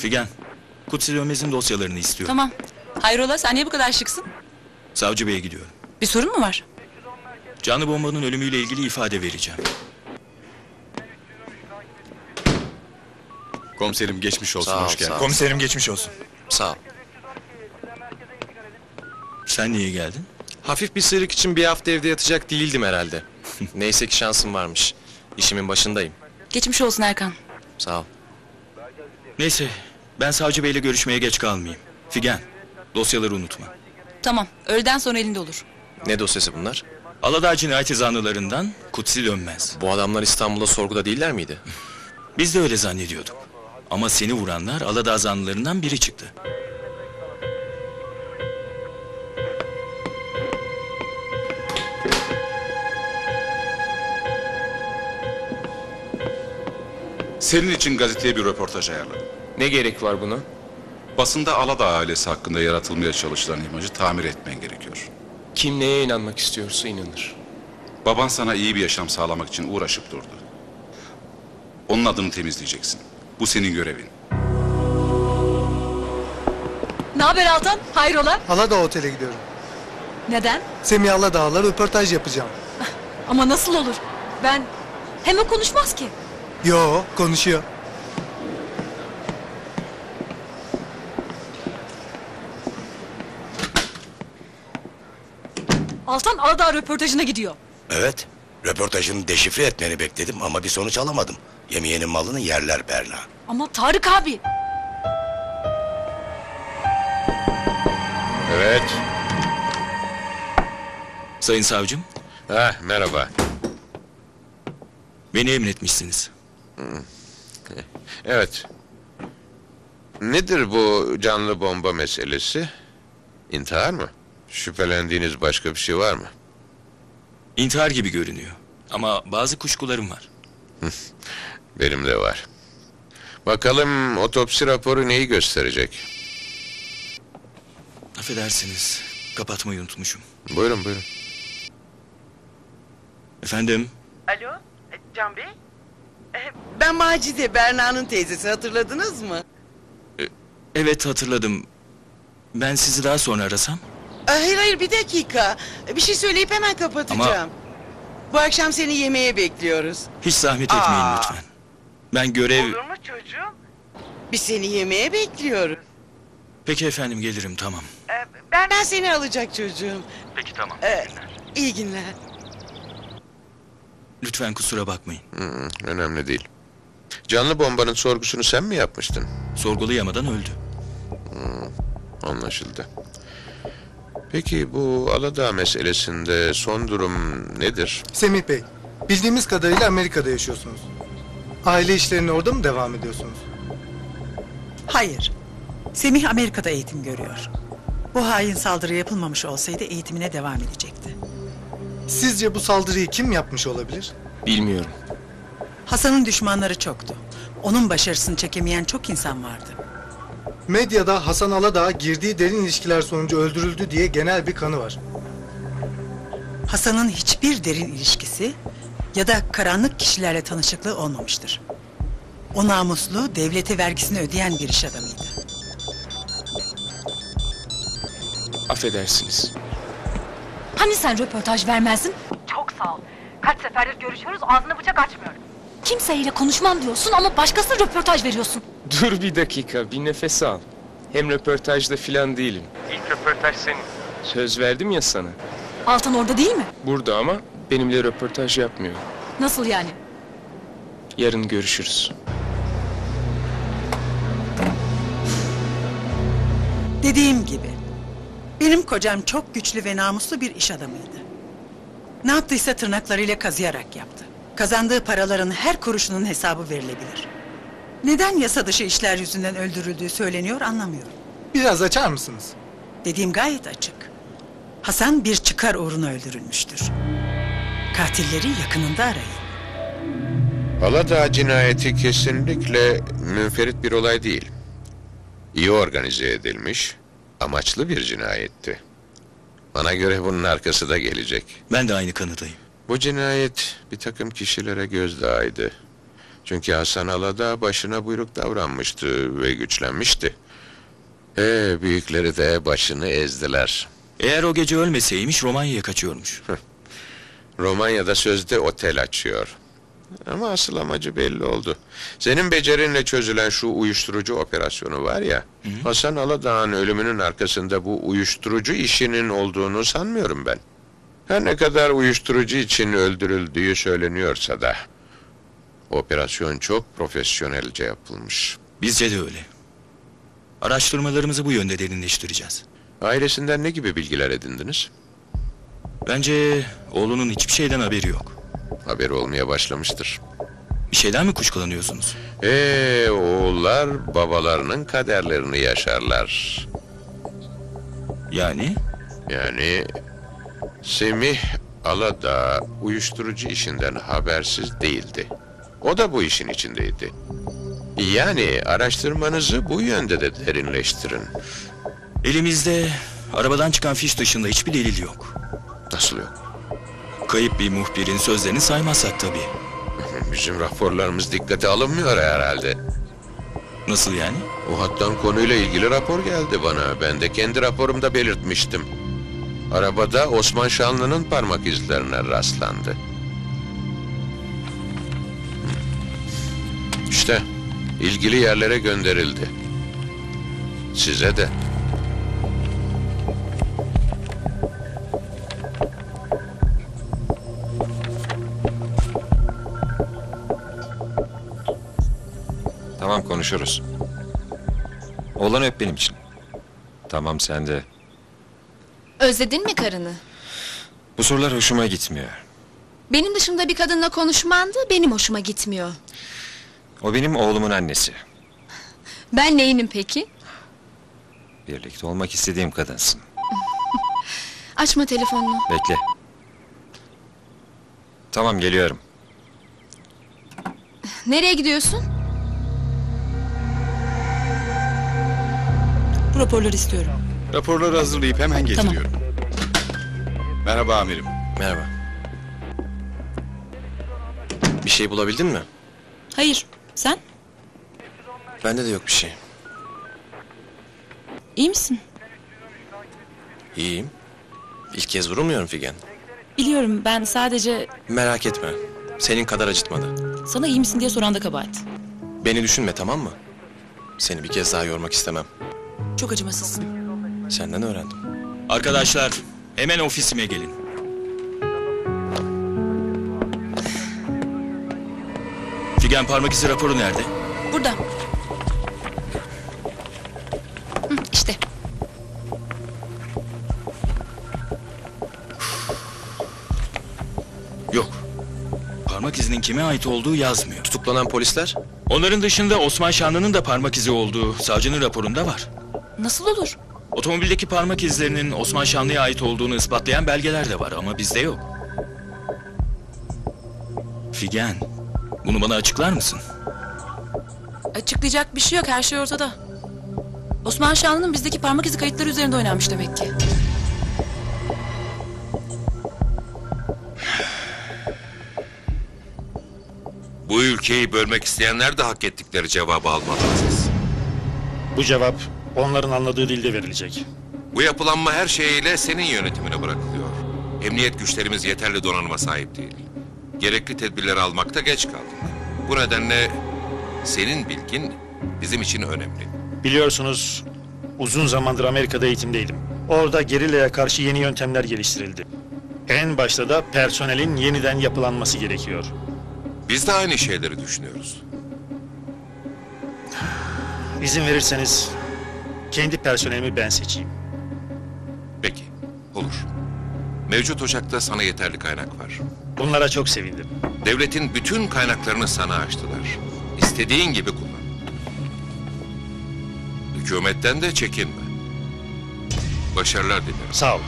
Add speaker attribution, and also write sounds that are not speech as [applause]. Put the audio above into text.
Speaker 1: Figen, Kutsi Dönmez'in dosyalarını istiyorum.
Speaker 2: Tamam. Hayrola sen niye bu kadar şıksın?
Speaker 1: Savcı Bey'e gidiyorum.
Speaker 2: Bir sorun mu var?
Speaker 1: Canlı bombanın ölümüyle ilgili ifade vereceğim.
Speaker 3: Komiserim geçmiş olsun,
Speaker 4: Sağ ol,
Speaker 3: hoş geldin.
Speaker 4: sağ ol.
Speaker 5: Komiserim geçmiş olsun.
Speaker 4: Sağ ol.
Speaker 1: Sen niye geldin?
Speaker 4: Hafif bir sıyrık için bir hafta evde yatacak değildim herhalde. [laughs] Neyse ki şansım varmış. İşimin başındayım.
Speaker 2: Geçmiş olsun Erkan.
Speaker 4: Sağ ol.
Speaker 1: Neyse, ben Savcı Bey'le görüşmeye geç kalmayayım. Figen, dosyaları unutma.
Speaker 2: Tamam. Öğleden sonra elinde olur.
Speaker 4: Ne dosyası bunlar?
Speaker 1: Aladağ cinayeti zanlılarından Kutsi Dönmez.
Speaker 4: Bu adamlar İstanbul'da sorguda değiller miydi? [laughs]
Speaker 1: Biz de öyle zannediyorduk. Ama seni vuranlar Aladağ zanlılarından biri çıktı.
Speaker 6: Senin için gazeteye bir röportaj ayarladım.
Speaker 7: Ne gerek var buna?
Speaker 6: Basında Aladağ ailesi hakkında yaratılmaya çalışılan imajı tamir etmen gerekiyor.
Speaker 7: Kim neye inanmak istiyorsa inanır.
Speaker 6: Baban sana iyi bir yaşam sağlamak için uğraşıp durdu. Onun adını temizleyeceksin. Bu senin görevin.
Speaker 2: Ne haber Altan? Hayrola?
Speaker 8: Aladağ Otel'e gidiyorum.
Speaker 2: Neden?
Speaker 8: Semih Aladağ'la röportaj yapacağım.
Speaker 2: Ama nasıl olur? Ben... Hemen konuşmaz ki.
Speaker 8: Yo, konuşuyor.
Speaker 2: Altan Aladağ röportajına gidiyor.
Speaker 9: Evet. Röportajını deşifre etmeni bekledim ama bir sonuç alamadım. Yemeyenin malını yerler Berna.
Speaker 2: Ama Tarık abi.
Speaker 10: Evet.
Speaker 1: Sayın Savcım,
Speaker 10: Ha merhaba.
Speaker 1: beni emretmişsiniz.
Speaker 10: Evet. Nedir bu canlı bomba meselesi? İntihar mı? Şüphelendiğiniz başka bir şey var mı?
Speaker 1: İntihar gibi görünüyor. Ama bazı kuşkularım var. [laughs]
Speaker 10: Benim de var. Bakalım otopsi raporu neyi gösterecek?
Speaker 1: Affedersiniz, kapatmayı unutmuşum.
Speaker 10: Buyurun buyurun.
Speaker 1: Efendim,
Speaker 11: Alo, e, Can Bey? E, Ben Macide, Berna'nın teyzesi hatırladınız mı?
Speaker 1: evet hatırladım. Ben sizi daha sonra arasam?
Speaker 11: E, Hayır hayır bir dakika. Bir şey söyleyip hemen kapatacağım. Bu akşam seni yemeğe bekliyoruz.
Speaker 1: Hiç zahmet etmeyin
Speaker 11: Aa.
Speaker 1: lütfen. Ben görev...
Speaker 11: mu çocuğum? Biz seni yemeğe bekliyoruz.
Speaker 1: Peki efendim gelirim tamam.
Speaker 11: Berna seni alacak çocuğum.
Speaker 1: Peki tamam.
Speaker 11: E, İyi günler.
Speaker 1: Lütfen kusura bakmayın.
Speaker 10: Hı, önemli değil. Canlı bombanın sorgusunu sen mi yapmıştın?
Speaker 1: Sorgulayamadan öldü.
Speaker 10: Anlaşıldı. Peki bu Aladağ meselesinde son durum nedir?
Speaker 8: Semih Bey, bildiğimiz kadarıyla Amerika'da yaşıyorsunuz. Aile işlerine orada mı devam ediyorsunuz?
Speaker 12: Hayır. Semih Amerika'da eğitim görüyor. Bu hain saldırı yapılmamış olsaydı eğitimine devam edecekti.
Speaker 8: Sizce bu saldırıyı kim yapmış olabilir?
Speaker 7: Bilmiyorum.
Speaker 12: Hasan'ın düşmanları çoktu. Onun başarısını çekemeyen çok insan vardı.
Speaker 8: Medyada Hasan Aladağ girdiği derin ilişkiler sonucu öldürüldü diye genel bir kanı var.
Speaker 12: Hasan'ın hiçbir derin ilişkisi ya da karanlık kişilerle tanışıklığı olmamıştır. O namuslu, devlete vergisini ödeyen bir iş adamıydı.
Speaker 7: Affedersiniz.
Speaker 2: Hani sen röportaj vermezdin? Çok sağ ol. Kaç seferdir görüşüyoruz ağzını bıçak açmıyor. Kimseyle konuşmam diyorsun ama başkasına röportaj veriyorsun.
Speaker 7: Dur bir dakika, bir nefes al. Hem röportajda filan değilim. İlk röportaj senin. Söz verdim ya sana.
Speaker 2: Altan orada değil mi?
Speaker 7: Burada ama benimle röportaj yapmıyor.
Speaker 2: Nasıl yani?
Speaker 7: Yarın görüşürüz.
Speaker 12: Dediğim gibi, benim kocam çok güçlü ve namuslu bir iş adamıydı. Ne yaptıysa tırnaklarıyla kazıyarak yaptı. Kazandığı paraların her kuruşunun hesabı verilebilir. Neden yasa dışı işler yüzünden öldürüldüğü söyleniyor anlamıyorum.
Speaker 8: Biraz açar mısınız?
Speaker 12: Dediğim gayet açık. Hasan bir çıkar uğruna öldürülmüştür. Katilleri yakınında arayın.
Speaker 10: Aladağ cinayeti kesinlikle münferit bir olay değil. İyi organize edilmiş, amaçlı bir cinayetti. Bana göre bunun arkası da gelecek.
Speaker 1: Ben de aynı kanıdayım.
Speaker 10: Bu cinayet bir takım kişilere gözdağıydı. Çünkü Hasan Alada başına buyruk davranmıştı ve güçlenmişti. Ee, büyükleri de başını ezdiler.
Speaker 1: Eğer o gece ölmeseymiş Romanya'ya kaçıyormuş.
Speaker 10: Romanya'da sözde otel açıyor. Ama asıl amacı belli oldu. Senin becerinle çözülen şu uyuşturucu operasyonu var ya... Hasan Aladağ'ın ölümünün arkasında bu uyuşturucu işinin olduğunu sanmıyorum ben. Her ne kadar uyuşturucu için öldürüldüğü söyleniyorsa da... Operasyon çok profesyonelce yapılmış.
Speaker 1: Bizce de öyle. Araştırmalarımızı bu yönde derinleştireceğiz.
Speaker 10: Ailesinden ne gibi bilgiler edindiniz?
Speaker 1: Bence oğlunun hiçbir şeyden haberi yok.
Speaker 10: Haberi olmaya başlamıştır.
Speaker 1: Bir şeyden mi kuşkulanıyorsunuz?
Speaker 10: Ee, oğullar babalarının kaderlerini yaşarlar.
Speaker 1: Yani?
Speaker 10: Yani Semih Aladağ uyuşturucu işinden habersiz değildi. O da bu işin içindeydi. Yani araştırmanızı bu yönde de derinleştirin.
Speaker 1: Elimizde arabadan çıkan fiş dışında hiçbir delil yok.
Speaker 10: Nasıl yok?
Speaker 1: Kayıp bir muhbirin sözlerini saymazsak tabii. [laughs]
Speaker 10: Bizim raporlarımız dikkate alınmıyor herhalde.
Speaker 1: Nasıl yani?
Speaker 10: O hattan konuyla ilgili rapor geldi bana. Ben de kendi raporumda belirtmiştim. Arabada Osman Şanlı'nın parmak izlerine rastlandı. İşte ilgili yerlere gönderildi. Size de.
Speaker 3: Tamam konuşuruz. Oğlan öp benim için. Tamam sen de.
Speaker 5: Özledin mi karını?
Speaker 3: Bu sorular hoşuma gitmiyor.
Speaker 5: Benim dışımda bir kadınla konuşman da benim hoşuma gitmiyor.
Speaker 3: O benim oğlumun annesi.
Speaker 5: Ben neyinim peki?
Speaker 3: Birlikte olmak istediğim kadınsın. [laughs]
Speaker 5: Açma telefonunu.
Speaker 3: Bekle. Tamam geliyorum.
Speaker 5: Nereye gidiyorsun?
Speaker 13: Bu raporları istiyorum.
Speaker 6: Raporları hazırlayıp hemen getiriyorum. Merhaba amirim.
Speaker 4: Merhaba. Bir şey bulabildin mi?
Speaker 13: Hayır. Sen?
Speaker 4: Bende de yok bir şey.
Speaker 13: İyi misin?
Speaker 4: İyiyim. İlk kez vurulmuyorum Figen.
Speaker 13: Biliyorum ben sadece
Speaker 4: Merak etme. Senin kadar acıtmadı.
Speaker 13: sana iyi misin diye soran da kabahat.
Speaker 4: Beni düşünme tamam mı? Seni bir kez daha yormak istemem.
Speaker 13: Çok acımasızsın.
Speaker 4: Senden öğrendim.
Speaker 1: Arkadaşlar hemen ofisime gelin. Figen parmak izi raporu nerede?
Speaker 13: Burada.
Speaker 5: Hı, işte.
Speaker 1: Yok. Parmak izinin kime ait olduğu yazmıyor.
Speaker 4: Tutuklanan polisler?
Speaker 1: Onların dışında Osman Şanlı'nın da parmak izi olduğu savcının raporunda var.
Speaker 13: Nasıl olur?
Speaker 1: Otomobildeki parmak izlerinin Osman Şanlı'ya ait olduğunu ispatlayan belgeler de var ama bizde yok. Figen, bunu bana açıklar mısın?
Speaker 13: Açıklayacak bir şey yok. Her şey ortada. Osman Şanlı'nın bizdeki parmak izi kayıtları üzerinde oynanmış demek ki.
Speaker 14: Bu ülkeyi bölmek isteyenler de hak ettikleri cevabı almalı Aziz.
Speaker 15: Bu cevap onların anladığı dilde verilecek.
Speaker 14: Bu yapılanma her şeyiyle senin yönetimine bırakılıyor. Emniyet güçlerimiz yeterli donanıma sahip değil. Gerekli tedbirleri almakta geç kaldık. Bu nedenle senin bilgin bizim için önemli.
Speaker 15: Biliyorsunuz uzun zamandır Amerika'da eğitimdeydim. Orada gerillaya karşı yeni yöntemler geliştirildi. En başta da personelin yeniden yapılanması gerekiyor.
Speaker 14: Biz de aynı şeyleri düşünüyoruz.
Speaker 15: İzin verirseniz kendi personelimi ben seçeyim.
Speaker 14: Peki, olur. Mevcut ocakta sana yeterli kaynak var.
Speaker 15: Bunlara çok sevindim.
Speaker 14: Devletin bütün kaynaklarını sana açtılar. İstediğin gibi kullan. Hükümetten de çekinme. Başarılar dilerim.
Speaker 15: Sağ olun.